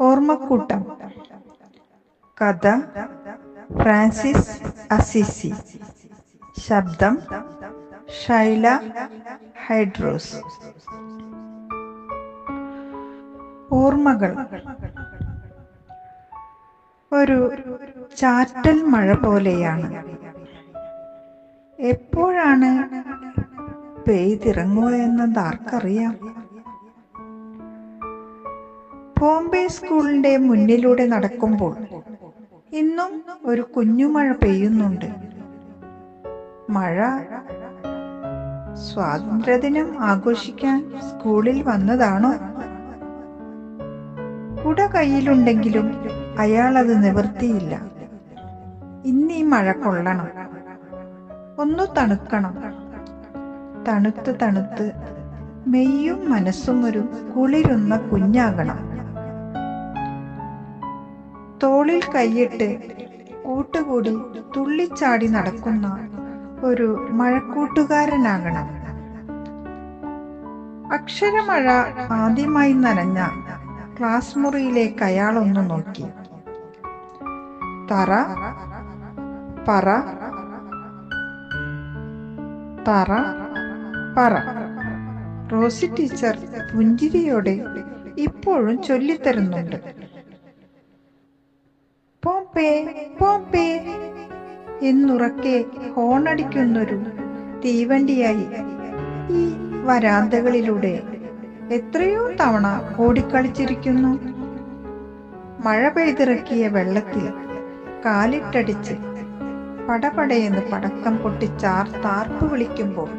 ഓർമ്മക്കൂട്ടം. കഥ Francis Assisi. ശബ്ദം ഷൈല ഹൈഡ്രോസ്. ഓർമ്മകൾ. ഒരു ചാറ്റൽ മഴ പോലെയാണ്. എപ്പോഴാണ് പെയ്തിറങ്ങുക എന്നത് ആർക്കറിയാം ബോംബെ സ്കൂളിന്റെ മുന്നിലൂടെ നടക്കുമ്പോൾ ഇന്നും ഒരു കുഞ്ഞുമഴ പെയ്യുന്നുണ്ട്. മഴ സ്വാതന്ത്ര്യദിനം ആഘോഷിക്കാൻ സ്കൂളിൽ വന്നതാണോ? കുട കയ്യിലുണ്ടെങ്കിലും അയാൾ അത് നിവർത്തിയില്ല. ഇന്നീ മഴ കൊള്ളണം. ഒന്ന് തണുക്കണം. തണുത്ത് തണുത്ത് മെയ്യും മനസ്സും ഒരു കുളിരുന്ന കുഞ്ഞാകണം. തോളിൽ കൈയിട്ട് കൂട്ടുകൂടി തുള്ളിച്ചാടി നടക്കുന്ന ഒരു മഴക്കൂട്ടുകാരനാകണം. അക്ഷരമഴ ആദ്യമായി നനഞ്ഞ ക്ലാസ് മുറിയിലേക്ക് അയാൾ ഒന്ന് നോക്കി. തറ പറ തറ പറ. റോസി ടീച്ചർ പുഞ്ചിരിയോടെ ഇപ്പോഴും ചൊല്ലിത്തരുന്നുണ്ട്. പോപ്പേ പോപ്പേ. എന്നുറക്കെ ഹോണടിക്കുന്നൊരു തീവണ്ടിയായി ഈ വരാന്തകളിലൂടെ എത്രയോ തവണ ഓടിക്കളിച്ചിരിക്കുന്നു. മഴ പെയ്തിറക്കിയ വെള്ളത്തിൽ കാലിട്ടടിച്ച് പടപടയെന്ന് പടക്കം പൊട്ടി ചാർ താർപ്പ് വിളിക്കുമ്പോൾ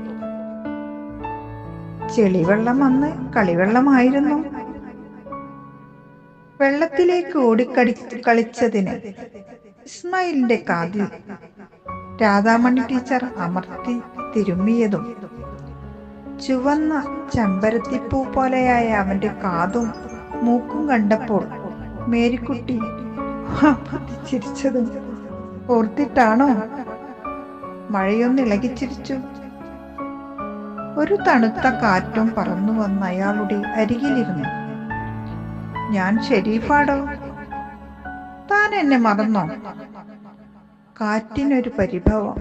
ചെളിവെള്ളം അന്ന് കളിവെള്ളമായിരുന്നു. വെള്ളത്തിലേക്ക് ഓടിക്കടി കളിച്ചതിന് ഇസ്മായിലിന്റെ കാതിൽ രാധാമണി ടീച്ചർ അമർത്തി തിരുമ്മിയതും ചുവന്ന ചെമ്പരത്തിപ്പൂ പോലെയായ അവന്റെ കാതും മൂക്കും കണ്ടപ്പോൾ മേരിക്കുട്ടി ചിരിച്ചതും ഓർത്തിട്ടാണോ? മഴയൊന്ന് ഇളകിച്ചിരിച്ചു ഒരു തണുത്ത കാറ്റും പറന്നു വന്ന അയാളുടെ അരികിലിരുന്നു. ഞാൻ ഷെരീഫാടോ താൻ എന്നെ മറന്നോ? കാറ്റിനൊരു പരിഭവം.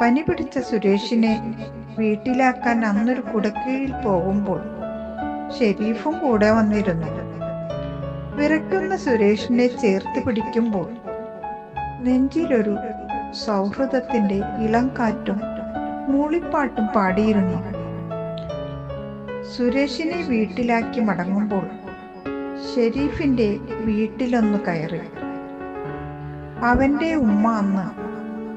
പനി പിടിച്ച സുരേഷിനെ വീട്ടിലാക്കാൻ അന്നൊരു കുടക്കീഴിൽ പോകുമ്പോൾ ഷെരീഫും കൂടെ വന്നിരുന്നു. വിറയ്ക്കുന്ന സുരേഷിനെ ചേർത്ത് പിടിക്കുമ്പോൾ നെഞ്ചിലൊരു സൗഹൃദത്തിന്റെ ഇളം കാറ്റും മൂളിപ്പാട്ടും പാടിയിരുന്നു. സുരേഷിനെ വീട്ടിലാക്കി മടങ്ങുമ്പോൾ ഷെരീഫിന്റെ വീട്ടിലൊന്ന് കയറി. അവന്റെ ഉമ്മ അന്ന്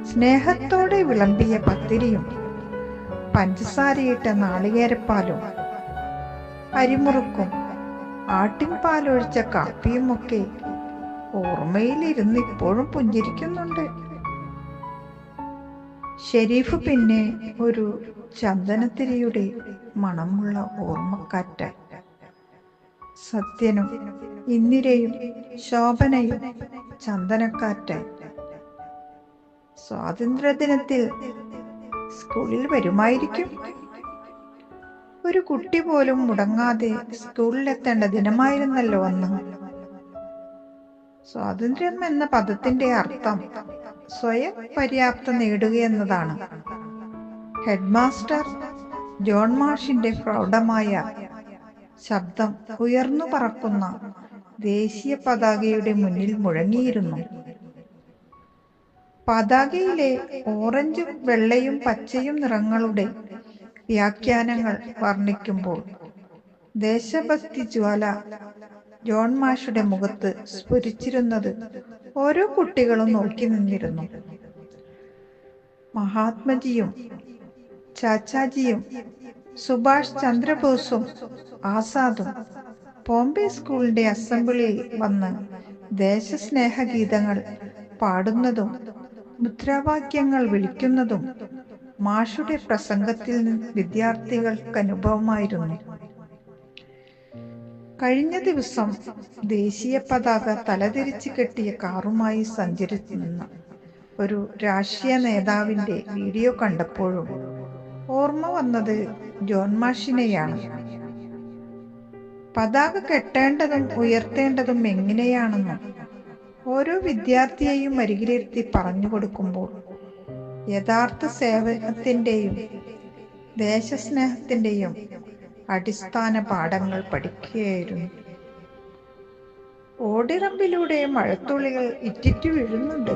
സ്നേഹത്തോടെ വിളമ്പിയ പത്തിരിയും പഞ്ചസാരയിട്ട നാളികേരപ്പാലും അരിമുറുക്കും ആട്ടിൻപാലൊഴിച്ച കാപ്പിയുമൊക്കെ ഓർമ്മയിലിരുന്ന് ഇപ്പോഴും പുഞ്ചിരിക്കുന്നുണ്ട്. ഷെരീഫ് പിന്നെ ഒരു ചന്ദനത്തിരിയുടെ മണമുള്ള ഓർമ്മക്കാറ്റ് സത്യനും ഇന്ദിരയും ശോഭനയും ചന്ദനക്കാറ്റ് സ്വാതന്ത്ര്യദിനത്തിൽ സ്കൂളിൽ വരുമായിരിക്കും. ഒരു കുട്ടി പോലും മുടങ്ങാതെ സ്കൂളിലെത്തേണ്ട ദിനമായിരുന്നല്ലോ അന്ന്. സ്വാതന്ത്ര്യം എന്ന പദത്തിന്റെ അർത്ഥം സ്വയം പര്യാപ്ത നേടുക എന്നതാണ്. ഹെഡ്മാസ്റ്റർ ജോൺ മാഷിന്റെ പ്രൗഢമായ ശബ്ദം ഉയർന്നു പറക്കുന്ന ദേശീയ പതാകയുടെ മുന്നിൽ മുഴങ്ങിയിരുന്നു. പതാകയിലെ ഓറഞ്ചും വെള്ളയും പച്ചയും നിറങ്ങളുടെ വ്യാഖ്യാനങ്ങൾ വർണിക്കുമ്പോൾ ദേശഭക്തി ജ്വാല ജോൺ മാഷുടെ മുഖത്ത് സ്ഫുരിച്ചിരുന്നത് ഓരോ കുട്ടികളും നോക്കി നിന്നിരുന്നു. മഹാത്മജിയും ചാച്ചാജിയും സുഭാഷ് ചന്ദ്രബോസും ആസാദും ബോംബെ സ്കൂളിന്റെ അസംബ്ലിയിൽ വന്ന് ദേശസ്നേഹ ഗീതങ്ങൾ പാടുന്നതും മുദ്രാവാക്യങ്ങൾ വിളിക്കുന്നതും മാഷുടെ പ്രസംഗത്തിൽ നിന്ന് വിദ്യാർത്ഥികൾക്ക് അനുഭവമായിരുന്നു. കഴിഞ്ഞ ദിവസം ദേശീയ പതാക തലതിരിച്ചു കെട്ടിയ കാറുമായി സഞ്ചരിച്ചിരുന്ന ഒരു രാഷ്ട്രീയ നേതാവിന്റെ വീഡിയോ കണ്ടപ്പോഴും ഓർമ്മ വന്നത് ജോൺ മാഷിനെയാണ്. പതാക കെട്ടേണ്ടതും ഉയർത്തേണ്ടതും എങ്ങനെയാണെന്നും ഓരോ വിദ്യാർത്ഥിയെയും അരികിലിരുത്തി പറഞ്ഞു കൊടുക്കുമ്പോൾ യഥാർത്ഥ സേവനത്തിന്റെയും ദേശസ്നേഹത്തിന്റെയും അടിസ്ഥാന പാഠങ്ങൾ പഠിക്കുകയായിരുന്നു. ഓടിറമ്പിലൂടെ മഴത്തുള്ളികൾ ഇറ്റിറ്റു വീഴുന്നുണ്ട്.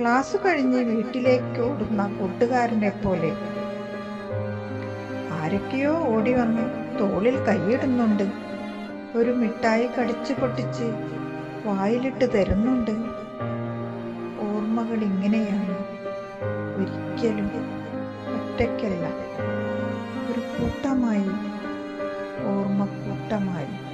ക്ലാസ് കഴിഞ്ഞ് വീട്ടിലേക്ക് ഓടുന്ന കൂട്ടുകാരനെ പോലെ. ആരൊക്കെയോ ഓടി വന്ന് തോളിൽ കൈയിടുന്നുണ്ട്. ഒരു മിഠായി കടിച്ചു പൊട്ടിച്ച് വായിലിട്ട് തരുന്നുണ്ട്. ഓർമ്മകൾ ഇങ്ങനെയാണ് ഒരിക്കലും ഒറ്റയ്ക്കല്ല. ഒരു കൂട്ടമായി ഓർമ്മ കൂട്ടമായി